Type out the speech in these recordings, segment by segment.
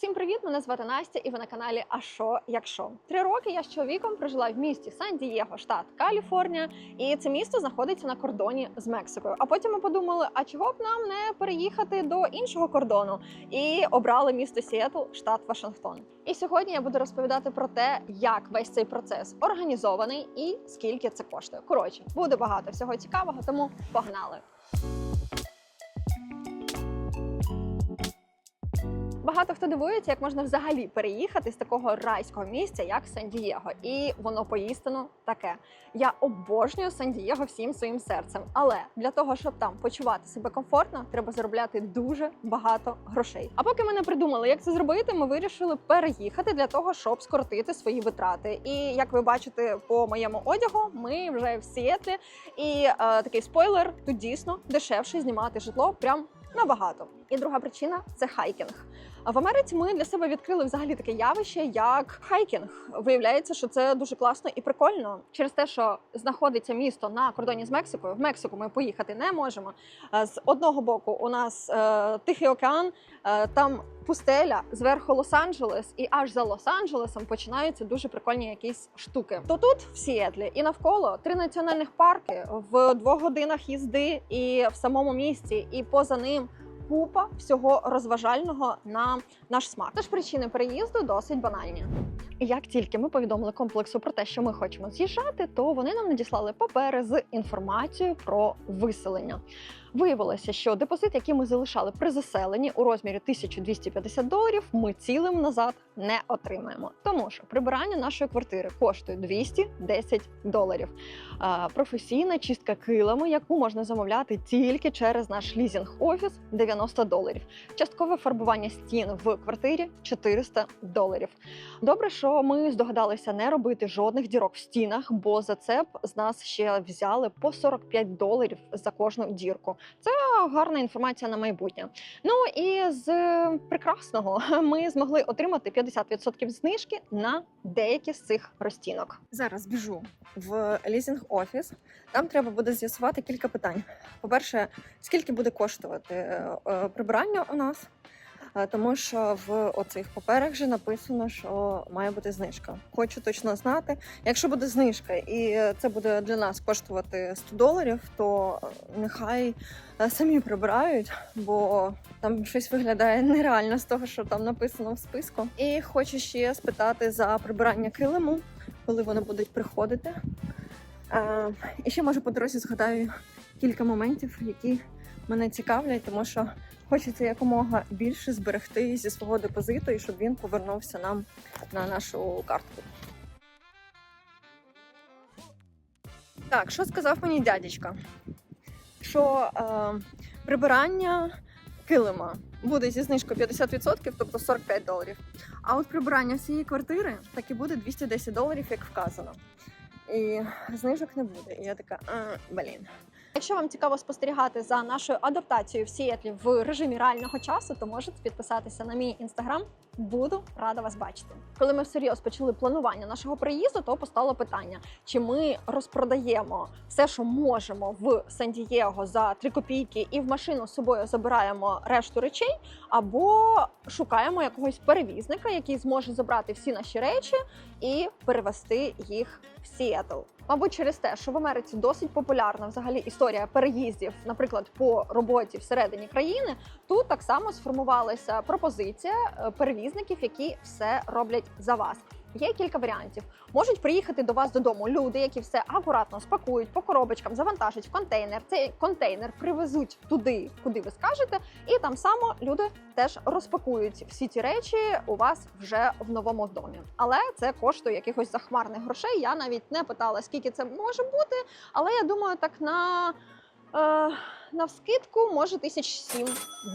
Всім привіт! Мене звати Настя, і ви на каналі А що, якщо три роки я з чоловіком прожила в місті Сан-Дієго, штат Каліфорнія, і це місто знаходиться на кордоні з Мексикою. А потім ми подумали, а чого б нам не переїхати до іншого кордону? І обрали місто Сіетл, штат Вашингтон. І сьогодні я буду розповідати про те, як весь цей процес організований і скільки це коштує. Коротше, буде багато всього цікавого, тому погнали! Багато хто дивується, як можна взагалі переїхати з такого райського місця, як Сан-Дієго. І воно поістину таке. Я обожнюю Сан-Дієго всім своїм серцем. Але для того, щоб там почувати себе комфортно, треба заробляти дуже багато грошей. А поки ми не придумали, як це зробити, ми вирішили переїхати для того, щоб скоротити свої витрати. І як ви бачите по моєму одягу, ми вже в Сіетлі. І е, такий спойлер: тут дійсно дешевше знімати житло прям набагато. І друга причина це хайкінг. А В Америці ми для себе відкрили взагалі таке явище, як хайкінг. Виявляється, що це дуже класно і прикольно через те, що знаходиться місто на кордоні з Мексикою. В Мексику ми поїхати не можемо. Е, З одного боку, у нас е, Тихий океан, е, там пустеля, зверху Лос-Анджелес, і аж за Лос-Анджелесом починаються дуже прикольні якісь штуки. То тут в Сіетлі і навколо три національних парки в двох годинах їзди, і в самому місті, і поза ним купа всього розважального на наш смак. Тож причини переїзду досить банальні. Як тільки ми повідомили комплексу про те, що ми хочемо з'їжджати, то вони нам надіслали папери з інформацією про виселення. Виявилося, що депозит, який ми залишали при заселенні у розмірі 1250 доларів, ми цілим назад не отримаємо. Тому що прибирання нашої квартири коштує 210 доларів. Професійна чистка килами, яку можна замовляти тільки через наш лізінг офіс 90 доларів. Часткове фарбування стін в квартирі 400 доларів. Добре, що ми здогадалися не робити жодних дірок в стінах, бо за це б з нас ще взяли по 45 доларів за кожну дірку. Це гарна інформація на майбутнє. Ну і з прекрасного ми змогли отримати 50% знижки на деякі з цих розтінок. Зараз біжу в лізінг офіс. Там треба буде з'ясувати кілька питань. По-перше, скільки буде коштувати е, е, прибирання у нас? Е, Тому що в оцих паперах вже написано, що має бути знижка. Хочу точно знати. Якщо буде знижка і це буде для нас коштувати 100 доларів, то е, нехай е, самі прибирають, бо там щось виглядає нереально з того, що там написано в списку. І хочу ще спитати за прибирання килиму, коли вони будуть приходити. І ще може по дорозі згадаю кілька моментів, які мене цікавлять, тому що хочеться якомога більше зберегти зі свого депозиту і щоб він повернувся нам на нашу картку. Так, що сказав мені дядечка? Що е, прибирання килима буде зі знижкою 50%, тобто 45 доларів. А от прибирання всієї квартири таки буде 210 доларів, як вказано. І знижок не буде. І я така, блін. Якщо вам цікаво спостерігати за нашою адаптацією в Сіетлі в режимі реального часу, то можете підписатися на мій інстаграм. Буду рада вас бачити. Коли ми всерйоз почали планування нашого приїзду, то постало питання: чи ми розпродаємо все, що можемо в Сан-Дієго за 3 копійки, і в машину з собою забираємо решту речей, або шукаємо якогось перевізника, який зможе забрати всі наші речі і перевести їх в Сіетл. Мабуть, через те, що в Америці досить популярна взагалі історія переїздів, наприклад, по роботі всередині країни, тут так само сформувалася пропозиція е, перевізників, які все роблять за вас. Є кілька варіантів. Можуть приїхати до вас додому люди, які все акуратно спакують по коробочкам, завантажать в контейнер. Цей контейнер привезуть туди, куди ви скажете, і там само люди теж розпакують всі ці речі у вас вже в новому домі. Але це коштує якихось захмарних грошей. Я навіть не питала, скільки це може бути. Але я думаю, так на е, навскидку може тисяч сім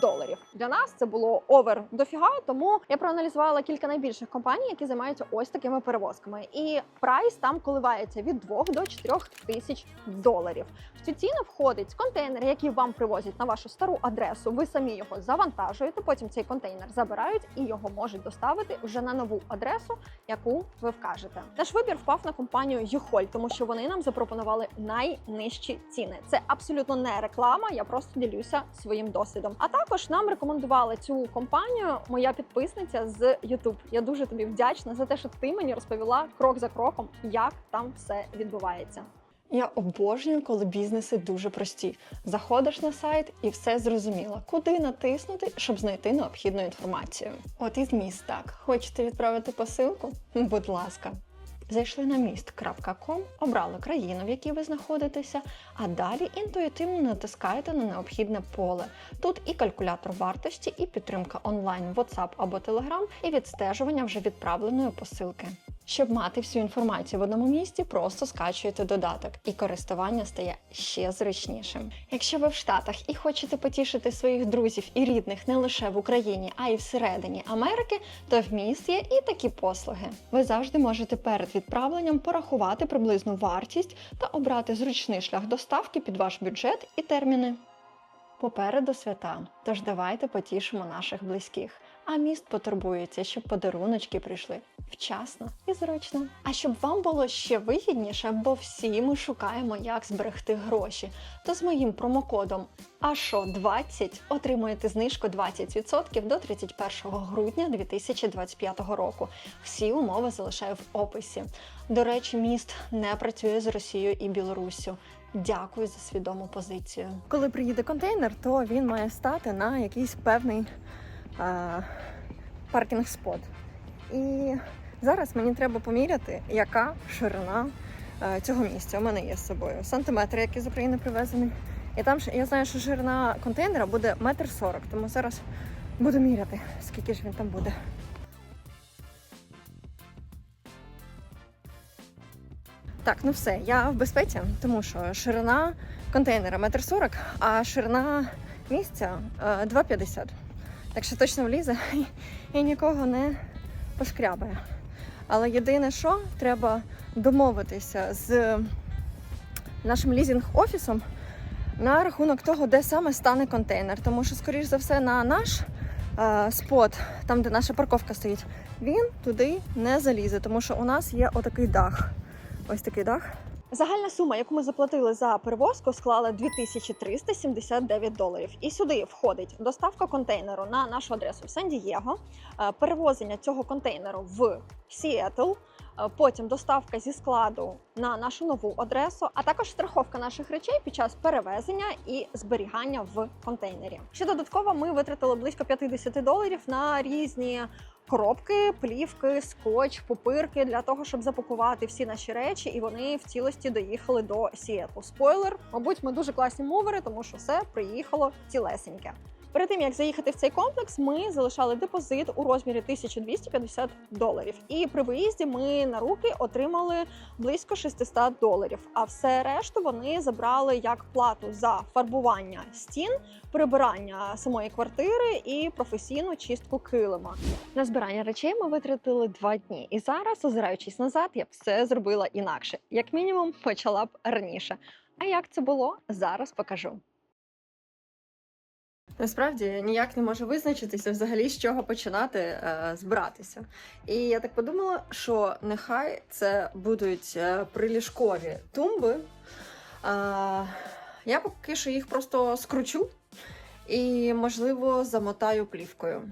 доларів. Для нас це було овер дофіга, тому я проаналізувала кілька найбільших компаній, які займаються ось такими перевозками. І прайс там коливається від 2 до 4 тисяч доларів. В цю ціну входить контейнер, який вам привозять на вашу стару адресу. Ви самі його завантажуєте. Потім цей контейнер забирають і його можуть доставити вже на нову адресу, яку ви вкажете. Наш вибір впав на компанію Юхоль, тому що вони нам запропонували найнижчі ціни. Це абсолютно не реклама. Реклама, я просто ділюся своїм досвідом. А також нам рекомендувала цю компанію моя підписниця з YouTube. Я дуже тобі вдячна за те, що ти мені розповіла крок за кроком, як там все відбувається. Я обожнюю, коли бізнеси дуже прості. Заходиш на сайт і все зрозуміло, куди натиснути, щоб знайти необхідну інформацію. От і зміст так. Хочете відправити посилку? Будь ласка. Зайшли на міст.ком, обрали країну, в якій ви знаходитеся, а далі інтуїтивно натискаєте на необхідне поле. Тут і калькулятор вартості, і підтримка онлайн, WhatsApp або Telegram, і відстежування вже відправленої посилки. Щоб мати всю інформацію в одному місці, просто скачуєте додаток, і користування стає ще зручнішим. Якщо ви в Штатах і хочете потішити своїх друзів і рідних не лише в Україні, а й всередині Америки, то в міст є і такі послуги. Ви завжди можете перед відправленням порахувати приблизну вартість та обрати зручний шлях доставки під ваш бюджет і терміни. Попереду свята, тож давайте потішимо наших близьких. А міст потурбується, щоб подаруночки прийшли вчасно і зручно. А щоб вам було ще вигідніше, бо всі ми шукаємо, як зберегти гроші, то з моїм промокодом ASHO20 отримуєте знижку 20% до 31 грудня 2025 року. Всі умови залишаю в описі. До речі, міст не працює з Росією і Білоруссю. Дякую за свідому позицію. Коли приїде контейнер, то він має стати на якийсь певний е, паркінг-спот. І зараз мені треба поміряти, яка ширина е, цього місця. У мене є з собою сантиметри, які з України привезені. І там я знаю, що ширина контейнера буде метр сорок, тому зараз буду міряти, скільки ж він там буде. Так, ну все, я в безпеці, тому що ширина контейнера метр сорок, а ширина місця е, 2,50. Так що точно влізе і, нікого не пошкрябає. Але єдине, що треба домовитися з нашим лізінг-офісом на рахунок того, де саме стане контейнер. Тому що, скоріш за все, на наш е, спот, там де наша парковка стоїть, він туди не залізе, тому що у нас є отакий дах. Ось такий дах. Загальна сума, яку ми заплатили за перевозку, склала 2379 доларів. І сюди входить доставка контейнеру на нашу адресу в Сан-Дієго, е, перевозення цього контейнеру в Сіетл, е, потім доставка зі складу на нашу нову адресу, а також страховка наших речей під час перевезення і зберігання в контейнері. Ще додатково ми витратили близько 50 доларів на різні коробки, плівки, скотч, пупирки для того, щоб запакувати всі наші речі, і вони в цілості доїхали до Сіетлу. Спойлер, мабуть, ми дуже класні мувери, тому що все приїхало цілесеньке. Перед тим як заїхати в цей комплекс, ми залишали депозит у розмірі 1250 доларів. І при виїзді ми на руки отримали близько 600 доларів. А все решту вони забрали як плату за фарбування стін, прибирання самої квартири і професійну чистку килима. На збирання речей ми витратили два дні. І зараз, озираючись назад, я б все зробила інакше. Як мінімум, почала б раніше. А як це було, зараз покажу. Насправді ніяк не можу визначитися взагалі, з чого починати е, збиратися. І я так подумала, що нехай це будуть е, приліжкові тумби. Е, я поки що їх просто скручу і, можливо, замотаю плівкою.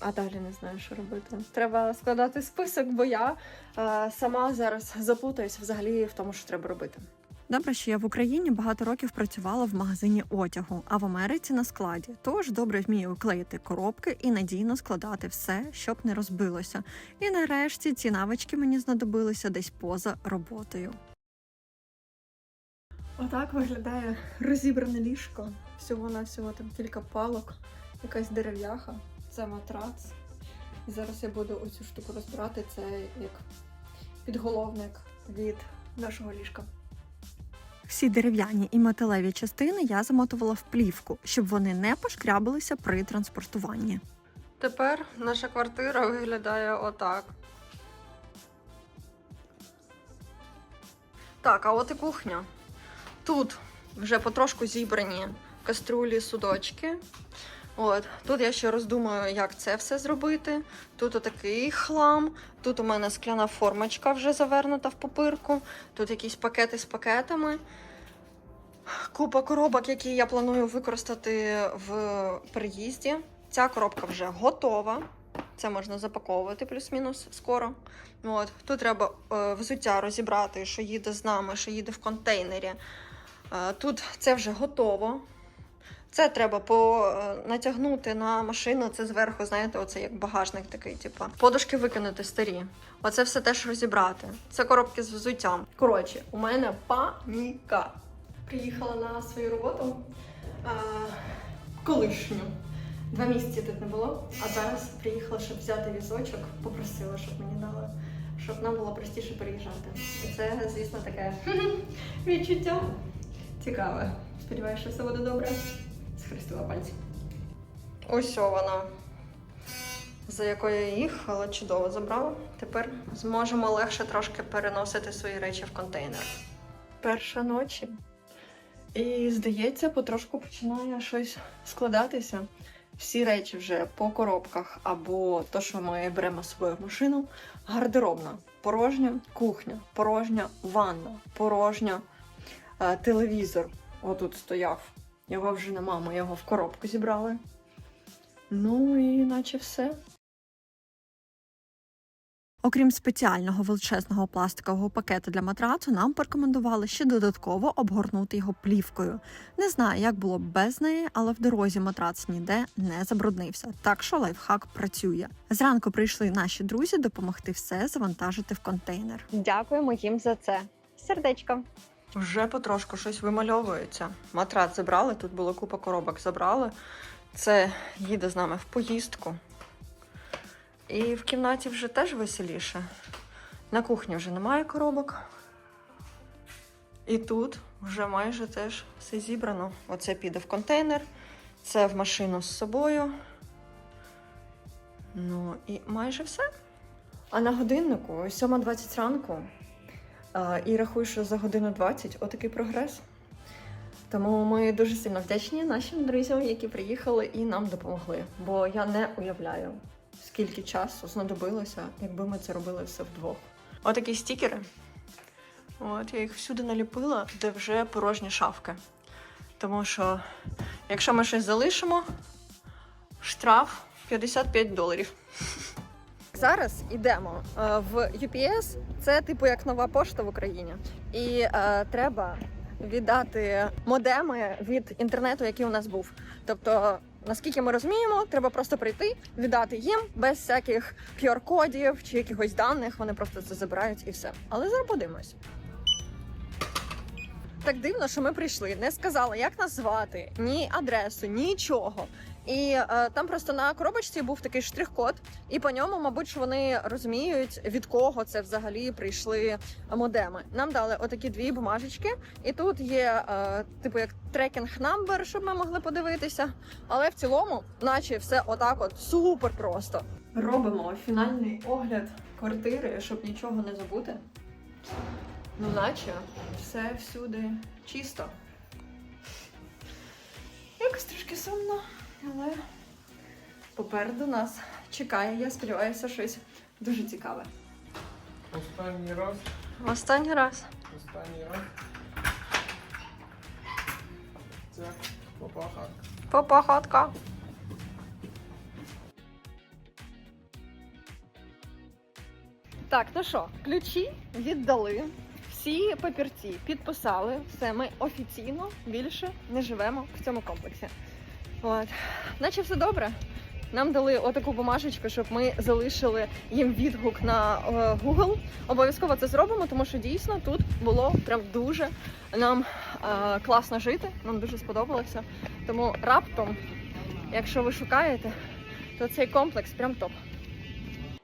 А далі не знаю, що робити. Треба складати список, бо я е, сама зараз заплутаюся взагалі в тому, що треба робити. Добре, що я в Україні багато років працювала в магазині одягу, а в Америці на складі. Тож добре вмію клеїти коробки і надійно складати все, щоб не розбилося. І нарешті ці навички мені знадобилися десь поза роботою. Отак виглядає розібране ліжко. Всього на всього там кілька палок, якась дерев'яха, це матрац. І зараз я буду оцю штуку розбирати. Це як підголовник від нашого ліжка. Всі дерев'яні і металеві частини я замотувала в плівку, щоб вони не пошкрябилися при транспортуванні. Тепер наша квартира виглядає отак. Так, а от і кухня. Тут вже потрошку зібрані каструлі, судочки. От, тут я ще роздумаю, як це все зробити. Тут отакий хлам, тут у мене скляна формочка вже завернута в пупирку, тут якісь пакети з пакетами. Купа коробок, які я планую використати в переїзді. Ця коробка вже готова. Це можна запаковувати плюс-мінус скоро. От. Тут треба е, взуття розібрати, що їде з нами, що їде в контейнері. Е, тут це вже готово. Це треба по, е, натягнути на машину. Це зверху, знаєте, оце як багажник такий, типу. Подушки викинути старі. Оце все теж розібрати. Це коробки з взуттям. Коротше, у мене паніка. Приїхала на свою роботу а, колишню. Два місяці тут не було, а зараз приїхала, щоб взяти візочок, попросила, щоб мені дали, щоб нам було простіше переїжджати. І це, звісно, таке відчуття цікаве. Сподіваюся, що все буде добре. Схрестила пальці. Ось вона, за якою я їхала, чудово забрала. Тепер зможемо легше трошки переносити свої речі в контейнер. Перша ночі. І здається, потрошку починає щось складатися. Всі речі вже по коробках або то, що ми беремо в машину. Гардеробна, порожня кухня, порожня ванна, порожня е, телевізор. Отут стояв. Його вже нема, ми його в коробку зібрали. Ну і наче все. Окрім спеціального величезного пластикового пакету для матрацу, нам порекомендували ще додатково обгорнути його плівкою. Не знаю, як було б без неї, але в дорозі матрац ніде не забруднився. Так що лайфхак працює. Зранку прийшли наші друзі допомогти все завантажити в контейнер. Дякуємо їм за це. Сердечко. Вже потрошку щось вимальовується. Матрац забрали, тут було купа коробок забрали. Це їде з нами в поїздку. І в кімнаті вже теж веселіше. На кухні вже немає коробок. І тут вже майже теж все зібрано. Оце піде в контейнер, це в машину з собою. Ну і майже все. А на годиннику 7.20 ранку. І рахую, що за годину 20 отакий прогрес. Тому ми дуже сильно вдячні нашим друзям, які приїхали і нам допомогли. Бо я не уявляю, скільки часу знадобилося, якби ми це робили все вдвох. Отакі стікери. От я їх всюди наліпила, де вже порожні шафки. Тому що, якщо ми щось залишимо, штраф 55 доларів. Зараз йдемо е, в UPS. Це типу як нова пошта в Україні. І е, треба віддати модеми від інтернету, який у нас був. Тобто, наскільки ми розуміємо, треба просто прийти, віддати їм без всяких QR-кодів чи якихось даних. Вони просто це забирають і все. Але зараз подивимось. Так дивно, що ми прийшли, не сказали, як нас звати, ні адресу, нічого. І е, там просто на коробочці був такий штрих-код, і по ньому, мабуть, вони розуміють, від кого це взагалі прийшли модеми. Нам дали отакі дві бумажечки, і тут є е, типу як трекінг намбер, щоб ми могли подивитися. Але в цілому, наче все отак, от супер просто. Робимо фінальний огляд квартири, щоб нічого не забути. Ну, наче все всюди чисто. Якось трошки сумно, але попереду нас чекає, я сподіваюся, щось дуже цікаве. Останній раз, Останній раз. останній раз. Це попаха. Попахатка. Так, ну що, ключі віддали. Всі папірці підписали. Все, ми офіційно більше не живемо в цьому комплексі. От. Наче все добре. Нам дали отаку бумажечку, щоб ми залишили їм відгук на е, Google. Обов'язково це зробимо, тому що дійсно тут було прям дуже нам е, класно жити. Нам дуже сподобалося. Тому раптом, якщо ви шукаєте, то цей комплекс прям топ.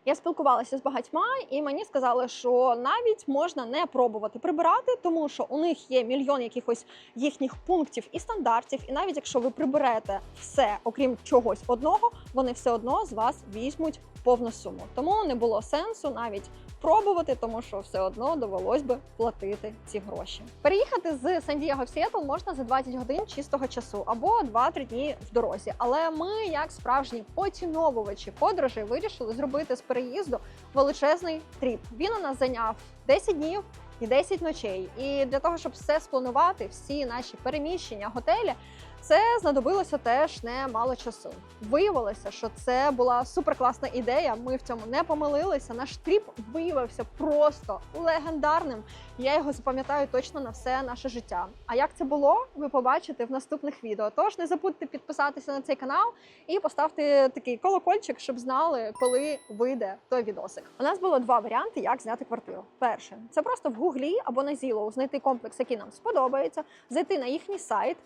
Я спілкувалася з багатьма, і мені сказали, що навіть можна не пробувати прибирати, тому що у них є мільйон якихось їхніх пунктів і стандартів. І навіть якщо ви приберете все, окрім чогось одного, вони все одно з вас візьмуть повну суму. Тому не було сенсу навіть пробувати, тому що все одно довелось би платити ці гроші. Переїхати з Сан-Дієго в Сіетл можна за 20 годин чистого часу або 2-3 дні в дорозі. Але ми, як справжні поціновувачі подорожей, вирішили зробити з переїзду величезний тріп. Він у нас зайняв 10 днів. і 10 ночей. І для того, щоб все спланувати, всі наші переміщення, готелі, це знадобилося теж немало часу. Виявилося, що це була суперкласна ідея. Ми в цьому не помилилися. Наш тріп виявився просто легендарним. Я його запам'ятаю точно на все наше життя. А як це було, ви побачите в наступних відео. Тож не забудьте підписатися на цей канал і поставте такий колокольчик, щоб знали, коли вийде той відосик. У нас було два варіанти, як зняти квартиру. Перше, це просто в гуглі або на Zillow знайти комплекс, який нам сподобається, зайти на їхній сайт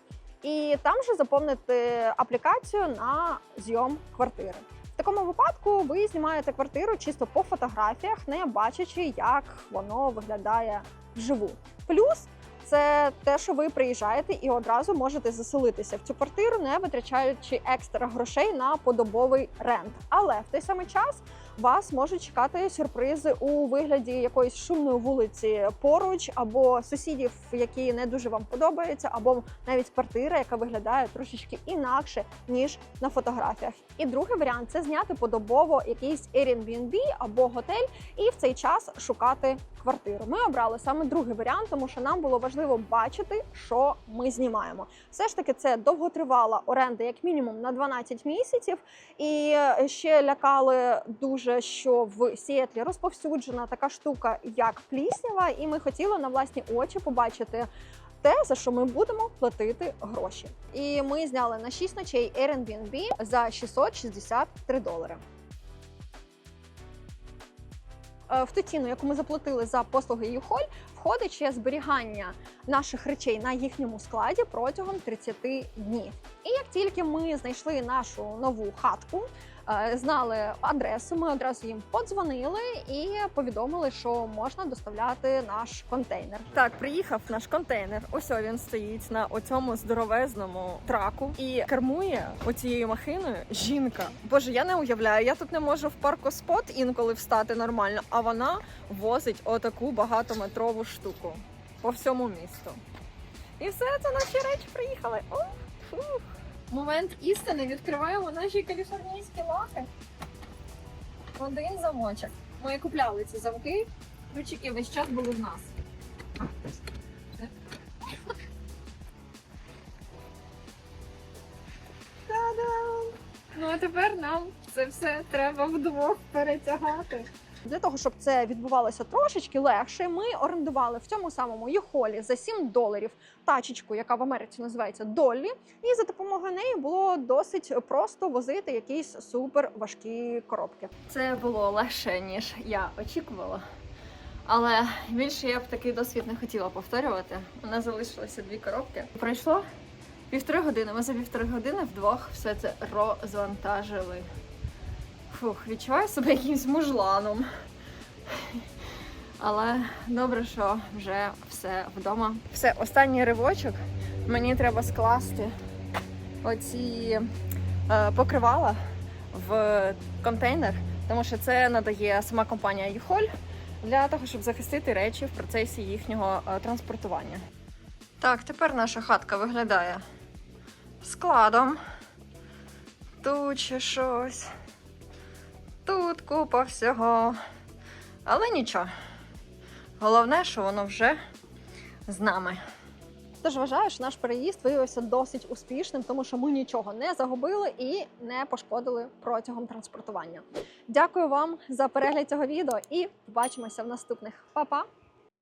і там же заповнити аплікацію на зйом квартири. В такому випадку ви знімаєте квартиру чисто по фотографіях, не бачачи, як воно виглядає вживу. Плюс це те, що ви приїжджаєте і одразу можете заселитися в цю квартиру, не витрачаючи екстра грошей на подобовий рент. Але в той самий час вас можуть чекати сюрпризи у вигляді якоїсь шумної вулиці поруч, або сусідів, які не дуже вам подобаються, або навіть квартира, яка виглядає трошечки інакше ніж на фотографіях. І другий варіант це зняти подобово якийсь Airbnb або готель, і в цей час шукати квартиру. Ми обрали саме другий варіант, тому що нам було важливо бачити, що ми знімаємо. Все ж таки, це довготривала оренда, як мінімум на 12 місяців. І ще лякали дуже, що в Сіетлі розповсюджена така штука, як пліснява, і ми хотіли на власні очі побачити. Те, за що ми будемо платити гроші, і ми зняли на 6 ночей Airbnb за 663 долари. Е, В ту ціну, яку ми заплатили за послуги U-Haul, входить ще зберігання наших речей на їхньому складі протягом 30 днів. І як тільки ми знайшли нашу нову хатку, знали адресу, ми одразу їм подзвонили і повідомили, що можна доставляти наш контейнер. Так, приїхав наш контейнер. Ось він стоїть на оцьому здоровезному траку і кермує оцією махиною жінка. Боже, я не уявляю. Я тут не можу в паркоспот інколи встати нормально, а вона возить отаку багатометрову штуку по всьому місту. І все це наші речі приїхали. О, фух. Момент істини відкриваємо наші каліфорнійські лахи. Один замочок. Ми купляли ці замки, ключики весь час були в нас. Та-дам! Ну а тепер нам це все треба вдвох перетягати. Для того, щоб це відбувалося трошечки легше, ми орендували в цьому самому Юхолі за 7 доларів тачечку, яка в Америці називається Доллі. І за допомогою неї було досить просто возити якісь супер важкі коробки. Це було легше, ніж я очікувала. Але більше я б такий досвід не хотіла повторювати. У нас залишилося дві коробки. Пройшло півтори години. Ми за півтори години вдвох все це розвантажили. Фух, відчуваю себе якимсь мужланом. Але добре, що вже все вдома. Все, останній ривочок. Мені треба скласти оці е, покривала в контейнер, тому що це надає сама компанія Юхоль для того, щоб захистити речі в процесі їхнього е, транспортування. Так, тепер наша хатка виглядає складом. Тут ще щось. Тут купа всього. Але нічого. Головне, що воно вже з нами. Тож вважаю, що наш переїзд виявився досить успішним, тому що ми нічого не загубили і не пошкодили протягом транспортування. Дякую вам за перегляд цього відео і побачимося в наступних. Па-па!